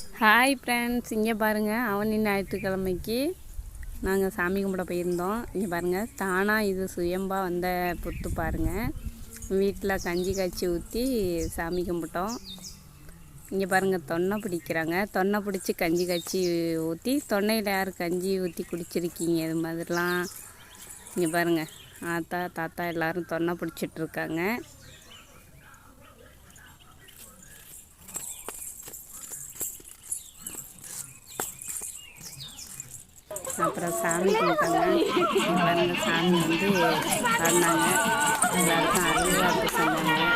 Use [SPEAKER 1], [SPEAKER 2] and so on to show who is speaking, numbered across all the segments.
[SPEAKER 1] Hi friends இங்கே பாருங்கள் அவனி ஞாயிற்றுக்கிழமைக்கு நாங்கள் சாமி கும்பிட போயிருந்தோம். இங்கே பாருங்கள் தானாக இது சுயம்பாக வந்த பொத்து பாருங்கள் வீட்டில் கஞ்சி காய்ச்சி ஊற்றி சாமி கும்பிட்டோம். இங்கே பாருங்கள் தொன்னை பிடிக்கிறாங்க. தொன்னை பிடிச்சி கஞ்சி காய்ச்சி ஊற்றி தொன்னையில் யார் கஞ்சி ஊற்றி குடிச்சிருக்கீங்க? இது மாதிரிலாம் இங்கே பாருங்கள் ஆத்தா தாத்தா எல்லோரும் தொன்னை பிடிச்சிட்ருக்காங்க அப்புறம் சாமி கும்பிட்டாங்க. பாருங்க சாமி வந்து வந்தாங்க. எல்லாருக்கும் அருள்வாக்கு சொன்னாங்க.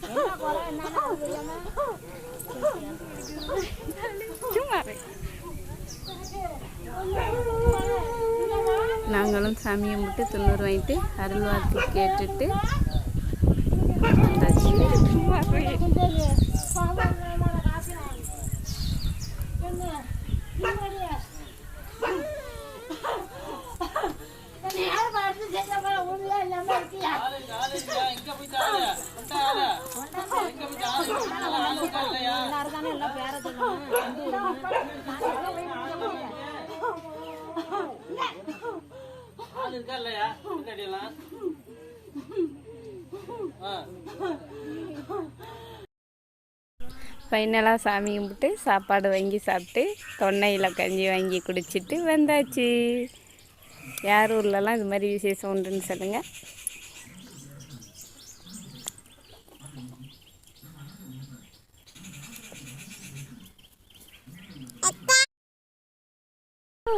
[SPEAKER 1] சும்மா நாங்களும் சாமி கும்பிட்டு துண்ணூறு வாங்கிட்டு அருள் வாக்கு கேட்டுட்டு வந்தாச்சு.
[SPEAKER 2] ஆள் இருக்கா இல்லையா? கட்டிடலாம்
[SPEAKER 1] ஃபைனலாக சாமி கும்பிட்டு சாப்பாடு வாங்கி சாப்பிட்டு தொன்னையில் கஞ்சி வாங்கி குடிச்சிட்டு வந்தாச்சு. யார் ஊர்லலாம் இது மாதிரி விசேஷம் உண்டுன்னு சொல்லுங்கள் ஓ.